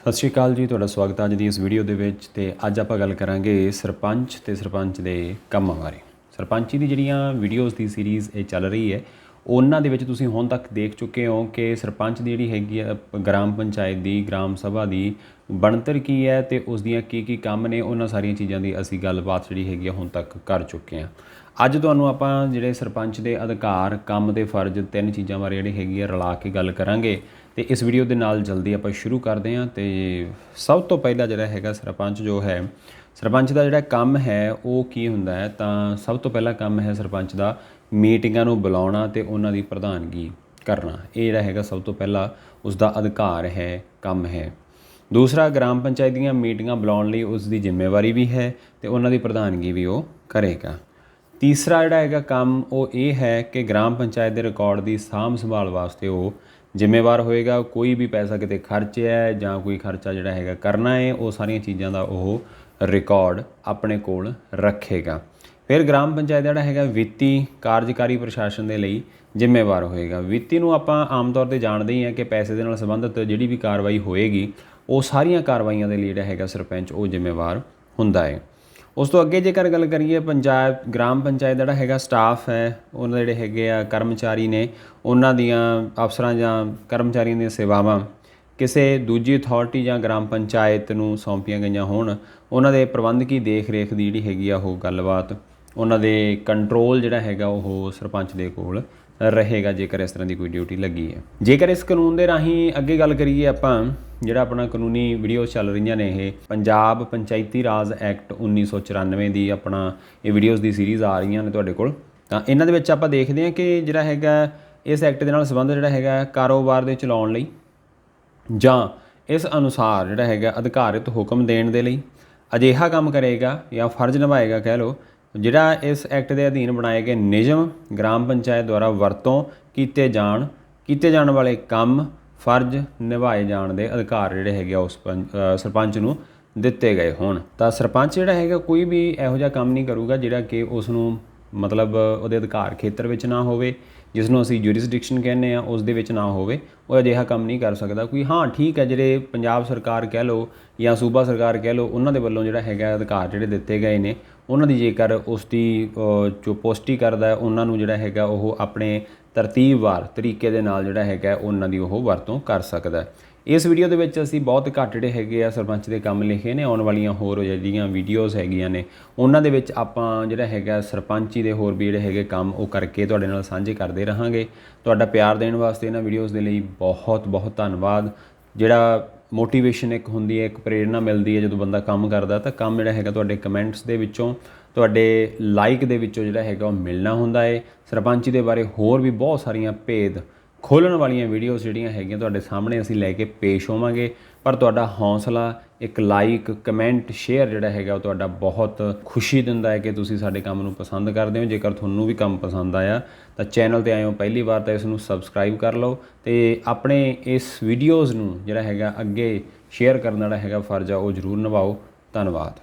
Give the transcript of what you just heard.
ਸਤਿ ਸ਼੍ਰੀ ਅਕਾਲ ਜੀ, ਤੁਹਾਡਾ ਸਵਾਗਤ ਹੈ ਅੱਜ ਦੀ ਇਸ ਵੀਡੀਓ ਦੇ ਵਿੱਚ ਤੇ ਅੱਜ ਆਪਾਂ ਗੱਲ ਕਰਾਂਗੇ ਸਰਪੰਚ ਤੇ ਸਰਪੰਚ ਦੇ ਕੰਮਾਂ ਬਾਰੇ। ਸਰਪੰਚੀ ਦੀ ਜਿਹੜੀਆਂ ਵੀਡੀਓਜ਼ ਦੀ ਸੀਰੀਜ਼ ਇਹ ਚੱਲ ਰਹੀ ਹੈ ਉਹਨਾਂ ਦੇ ਵਿੱਚ ਤੁਸੀਂ ਹੁਣ ਤੱਕ ਦੇਖ ਚੁੱਕੇ ਹੋ ਕਿ ਸਰਪੰਚ ਦੀ ਜਿਹੜੀ ਹੈਗੀ ਆ, ਗ੍ਰਾਮ ਪੰਚਾਇਤ ਦੀ, ਗ੍ਰਾਮ ਸਭਾ ਦੀ ਬਣਤਰ ਕੀ ਹੈ ਤੇ ਉਸ ਦੀਆਂ ਕੀ ਕੀ ਕੰਮ ਨੇ, ਉਹਨਾਂ ਸਾਰੀਆਂ ਚੀਜ਼ਾਂ ਦੀ ਅਸੀਂ ਗੱਲਬਾਤ ਜਿਹੜੀ ਹੈਗੀ ਆ ਹੁਣ ਤੱਕ ਕਰ ਚੁੱਕੇ ਹਾਂ। ਅੱਜ ਤੁਹਾਨੂੰ ਆਪਾਂ ਜਿਹੜੇ ਸਰਪੰਚ ਦੇ ਅਧਿਕਾਰ, ਕੰਮ ਤੇ ਫਰਜ਼ ਤਿੰਨ ਚੀਜ਼ਾਂ ਬਾਰੇ ਜਿਹੜੀ ਹੈਗੀ ਆ ਰਲਾ ਕੇ ਗੱਲ ਕਰਾਂਗੇ। ਤੇ ਇਸ ਵੀਡੀਓ ਦੇ ਨਾਲ ਜਲਦੀ ਆਪਾਂ ਸ਼ੁਰੂ ਕਰਦੇ ਹਾਂ ਤੇ ਸਭ ਤੋਂ ਪਹਿਲਾਂ ਜਿਹੜਾ ਹੈਗਾ ਸਰਪੰਚ ਜੋ ਹੈ, ਸਰਪੰਚ ਦਾ ਜਿਹੜਾ ਕੰਮ ਹੈ ਉਹ ਕੀ ਹੁੰਦਾ ਹੈ? ਤਾਂ ਸਭ ਤੋਂ ਪਹਿਲਾ ਕੰਮ ਹੈ ਸਰਪੰਚ ਦਾ ਮੀਟਿੰਗਾਂ ਨੂੰ ਬੁਲਾਉਣਾ ਤੇ ਉਹਨਾਂ ਦੀ ਪ੍ਰਧਾਨਗੀ ਕਰਨਾ। ਇਹ ਜਿਹੜਾ ਹੈਗਾ ਸਭ ਤੋਂ ਪਹਿਲਾ ਉਸ ਦਾ ਅਧਿਕਾਰ ਹੈ, ਕੰਮ ਹੈ। ਦੂਸਰਾ, ਗ੍ਰਾਮ ਪੰਚਾਇਤ ਦੀਆਂ ਮੀਟਿੰਗਾਂ ਬੁਲਾਉਣ ਲਈ ਉਸ ਦੀ ਜ਼ਿੰਮੇਵਾਰੀ ਵੀ ਹੈ ਤੇ ਉਹਨਾਂ ਦੀ ਪ੍ਰਧਾਨਗੀ ਵੀ ਉਹ ਕਰੇਗਾ। ਤੀਸਰਾ ਜਿਹੜਾ ਹੈਗਾ ਕੰਮ, ਉਹ ਇਹ ਹੈ ਕਿ ਗ੍ਰਾਮ ਪੰਚਾਇਤ ਦੇ ਰਿਕਾਰਡ ਦੀ ਸਾਂਭ ਸੰਭਾਲ ਵਾਸਤੇ ਉਹ ਜ਼ਿੰਮੇਵਾਰ ਹੋਏਗਾ। ਕੋਈ ਵੀ ਪੈਸਾ ਕਿਤੇ ਖਰਚਿਆ ਹੈ ਜਾਂ ਕੋਈ ਖਰਚਾ ਜਿਹੜਾ ਹੈਗਾ ਕਰਨਾ ਹੈ, ਉਹ ਸਾਰੀਆਂ ਚੀਜ਼ਾਂ ਦਾ ਉਹ ਰਿਕਾਰਡ ਆਪਣੇ ਕੋਲ ਰੱਖੇਗਾ। ਫਿਰ ਗ੍ਰਾਮ ਪੰਚਾਇਤ ਜਿਹੜਾ ਹੈਗਾ ਵਿੱਤੀ ਕਾਰਜਕਾਰੀ ਪ੍ਰਸ਼ਾਸਨ ਦੇ ਲਈ ਜ਼ਿੰਮੇਵਾਰ ਹੋਏਗਾ। ਵਿੱਤੀ ਨੂੰ ਆਪਾਂ ਆਮ ਤੌਰ ਤੇ ਜਾਣਦੇ ਹੀ ਹਾਂ ਕਿ ਪੈਸੇ ਦੇ ਨਾਲ ਸੰਬੰਧਿਤ ਜਿਹੜੀ ਵੀ ਕਾਰਵਾਈ ਹੋਏਗੀ, ਉਹ ਸਾਰੀਆਂ ਕਾਰਵਾਈਆਂ ਦੇ ਲਈ ਜਿਹੜਾ ਹੈਗਾ ਸਰਪੰਚ ਉਹ ਜ਼ਿੰਮੇਵਾਰ ਹੁੰਦਾ ਹੈ। ਉਸ ਤੋਂ ਅੱਗੇ ਜੇਕਰ ਗੱਲ ਕਰੀਏ, ਪੰਚਾਇਤ, ਗ੍ਰਾਮ ਪੰਚਾਇਤ ਜਿਹੜਾ ਹੈਗਾ ਸਟਾਫ ਹੈ, ਉਹਨਾਂ ਦੇ ਜਿਹੜੇ ਹੈਗੇ ਆ ਕਰਮਚਾਰੀ ਨੇ, ਉਹਨਾਂ ਦੀਆਂ ਅਫਸਰਾਂ ਜਾਂ ਕਰਮਚਾਰੀਆਂ ਦੀਆਂ ਸੇਵਾਵਾਂ ਕਿਸੇ ਦੂਜੀ ਅਥਾਰਟੀ ਜਾਂ ਗ੍ਰਾਮ ਪੰਚਾਇਤ ਨੂੰ ਸੌਂਪੀਆਂ ਗਈਆਂ ਹੋਣ, ਉਹਨਾਂ ਦੇ ਪ੍ਰਬੰਧਕੀ ਦੇਖ ਰੇਖ ਦੀ ਜਿਹੜੀ ਹੈਗੀ ਆ ਉਹ ਗੱਲਬਾਤ ਉਹਨਾਂ ਦੇ ਕੰਟਰੋਲ ਜਿਹੜਾ ਹੈਗਾ ਉਹ ਸਰਪੰਚ ਦੇ ਕੋਲ ਰਹੇਗਾ ਜੇਕਰ ਇਸ ਤਰ੍ਹਾਂ ਦੀ ਕੋਈ ਡਿਊਟੀ ਲੱਗੀ ਹੈ। ਜੇਕਰ ਇਸ ਕਾਨੂੰਨ ਦੇ ਰਾਹੀਂ ਅੱਗੇ ਗੱਲ ਕਰੀਏ ਆਪਾਂ, ਜਿਹੜਾ ਆਪਣਾ ਕਾਨੂੰਨੀ ਵੀਡੀਓ ਚੱਲ ਰਹੀਆਂ ਨੇ ਇਹ, ਪੰਜਾਬ ਪੰਚਾਇਤੀ ਰਾਜ ਐਕਟ 1994 ਦੀ ਆਪਣਾ ਇਹ ਵੀਡੀਓਜ਼ ਦੀ ਸੀਰੀਜ਼ ਆ ਰਹੀਆਂ ਨੇ ਤੁਹਾਡੇ ਕੋਲ, ਤਾਂ ਇਹਨਾਂ ਦੇ ਵਿੱਚ ਆਪਾਂ ਦੇਖਦੇ ਹਾਂ ਕਿ ਜਿਹੜਾ ਹੈਗਾ ਇਸ ਐਕਟ ਦੇ ਨਾਲ ਸੰਬੰਧ ਜਿਹੜਾ ਹੈਗਾ ਕਾਰੋਬਾਰ ਦੇ ਚਲਾਉਣ ਲਈ ਜਾਂ ਇਸ ਅਨੁਸਾਰ ਜਿਹੜਾ ਹੈਗਾ ਅਧਿਕਾਰਿਤ ਹੁਕਮ ਦੇਣ ਦੇ ਲਈ ਅਜਿਹਾ ਕੰਮ ਕਰੇਗਾ ਜਾਂ ਫਰਜ਼ ਨਿਭਾਏਗਾ ਕਹਿ ਲਓ ਜਿਹੜਾ ਇਸ ਐਕਟ ਦੇ ਅਧੀਨ ਬਣਾਏ ਗਏ ਨਿਯਮ ਗ੍ਰਾਮ ਪੰਚਾਇਤ ਦੁਆਰਾ ਵਰਤੋਂ ਕੀਤੇ ਜਾਣ ਕੀਤੇ ਜਾਣ ਵਾਲੇ ਕੰਮ, ਫਰਜ਼ ਨਿਭਾਏ ਜਾਣ ਦੇ ਅਧਿਕਾਰ ਜਿਹੜੇ ਹੈਗੇ ਆ ਉਸ ਪੰ- ਸਰਪੰਚ ਨੂੰ ਦਿੱਤੇ ਗਏ ਹੋਣ। ਤਾਂ ਸਰਪੰਚ ਜਿਹੜਾ ਹੈਗਾ ਕੋਈ ਵੀ ਇਹੋ ਜਿਹਾ ਕੰਮ ਨਹੀਂ ਕਰੂਗਾ ਜਿਹੜਾ ਕਿ ਉਸ ਨੂੰ ਮਤਲਬ ਉਹਦੇ ਅਧਿਕਾਰ ਖੇਤਰ ਵਿੱਚ ਨਾ ਹੋਵੇ। ਜਿਸ ਨੂੰ ਅਸੀਂ ਜੁਰਿਸਡਿਕਸ਼ਨ ਕਹਿੰਦੇ ਆ ਉਸ ਦੇ ਵਿੱਚ ਨਾ ਹੋਵੇ ਉਹ ਅਜਿਹਾ ਕੰਮ ਨਹੀਂ ਕਰ ਸਕਦਾ। ਕੋਈ ਹਾਂ ਠੀਕ ਹੈ ਜਿਹੜੇ ਪੰਜਾਬ ਸਰਕਾਰ ਕਹਿ ਲਓ ਜਾਂ ਸੂਬਾ ਸਰਕਾਰ ਕਹਿ ਲਓ ਉਹਨਾਂ ਦੇ ਵੱਲੋਂ ਜਿਹੜਾ ਹੈਗਾ ਅਧਿਕਾਰ ਜਿਹੜੇ ਦਿੱਤੇ ਗਏ ਨੇ ਉਹਨਾਂ ਦੀ ਜੇਕਰ ਉਸ ਦੀ ਅ, ਜੋ ਪੁਸ਼ਟੀ ਕਰਦਾ ਉਹਨਾਂ ਨੂੰ ਜਿਹੜਾ ਹੈਗਾ ਉਹ ਆਪਣੇ ਤਰਤੀਬਵਾਰ ਤਰੀਕੇ ਦੇ ਨਾਲ ਜਿਹੜਾ ਹੈਗਾ ਉਹਨਾਂ ਦੀ ਉਹ ਵਰਤੋਂ ਕਰ ਸਕਦਾ ਇਸ ਵੀਡੀਓ ਦੇ ਵਿੱਚ ਅਸੀਂ ਬਹੁਤ ਘੱਟ ਜਿਹੜੇ ਹੈਗੇ ਆ ਸਰਪੰਚ ਦੇ ਕੰਮ ਲਿਖੇ ਨੇ, ਆਉਣ ਵਾਲੀਆਂ ਹੋਰ ਜਿਹੜੀਆਂ ਵੀਡੀਓਜ਼ ਹੈਗੀਆਂ ਨੇ, ਉਹਨਾਂ ਦੇ ਵਿੱਚ ਆਪਾਂ ਜਿਹੜਾ ਹੈਗਾ ਸਰਪੰਚੀ ਦੇ ਹੋਰ ਵੀ ਜਿਹੜੇ ਹੈਗੇ ਕੰਮ ਉਹ ਕਰਕੇ ਤੁਹਾਡੇ ਨਾਲ ਸਾਂਝੇ ਕਰਦੇ ਰਹਾਂਗੇ। ਤੁਹਾਡਾ ਪਿਆਰ ਦੇਣ ਵਾਸਤੇ ਇਹਨਾਂ ਵੀਡੀਓਜ਼ ਦੇ ਲਈ ਬਹੁਤ ਬਹੁਤ ਧੰਨਵਾਦ। ਜਿਹੜਾ ਮੋਟੀਵੇਸ਼ਨ ਇੱਕ ਹੁੰਦੀ ਹੈ, ਇੱਕ ਪ੍ਰੇਰਣਾ ਮਿਲਦੀ ਹੈ ਜਦੋਂ ਬੰਦਾ ਕੰਮ ਕਰਦਾ, ਤਾਂ ਕੰਮ ਜਿਹੜਾ ਹੈਗਾ ਤੁਹਾਡੇ ਕਮੈਂਟਸ ਦੇ ਵਿੱਚੋਂ ਤੁਹਾਡੇ ਲਾਈਕ ਦੇ ਵਿੱਚੋਂ ਜਿਹੜਾ ਹੈਗਾ ਉਹ ਮਿਲਣਾ ਹੁੰਦਾ ਹੈ ਸਰਪੰਚੀ ਦੇ ਬਾਰੇ ਹੋਰ ਵੀ ਬਹੁਤ ਸਾਰੀਆਂ ਭੇਦ ਖੋਲਣ ਵਾਲੀਆਂ ਵੀਡੀਓਜ਼ ਜਿਹੜੀਆਂ ਹੈਗੀਆਂ ਤੁਹਾਡੇ ਸਾਹਮਣੇ ਅਸੀਂ ਲੈ ਕੇ ਪੇਸ਼ ਹੋਵਾਂਗੇ। ਪਰ ਤੁਹਾਡਾ ਹੌਸਲਾ, ਇੱਕ ਲਾਈਕ ਕਮੈਂਟ ਸ਼ੇਅਰ ਜਿਹੜਾ ਹੈਗਾ ਉਹ ਤੁਹਾਡਾ ਬਹੁਤ ਖੁਸ਼ੀ ਦਿੰਦਾ ਹੈ ਕਿ ਤੁਸੀਂ ਸਾਡੇ ਕੰਮ ਨੂੰ ਪਸੰਦ ਕਰਦੇ ਹੋ। ਜੇਕਰ ਤੁਹਾਨੂੰ ਵੀ ਕੰਮ ਪਸੰਦ ਆਇਆ, ਤਾਂ ਚੈਨਲ ਤੇ ਆਏ ਹੋ ਪਹਿਲੀ ਵਾਰ, ਤਾਂ ਇਸ ਨੂੰ ਸਬਸਕ੍ਰਾਈਬ ਕਰ ਲਓ ਤੇ ਆਪਣੇ ਇਸ ਵੀਡੀਓਜ਼ ਨੂੰ ਜਿਹੜਾ ਹੈਗਾ ਅੱਗੇ ਸ਼ੇਅਰ ਕਰਨ ਦਾ ਹੈਗਾ ਫਰਜ਼ ਆ, ਉਹ ਜ਼ਰੂਰ ਨਿਭਾਓ। ਧੰਨਵਾਦ।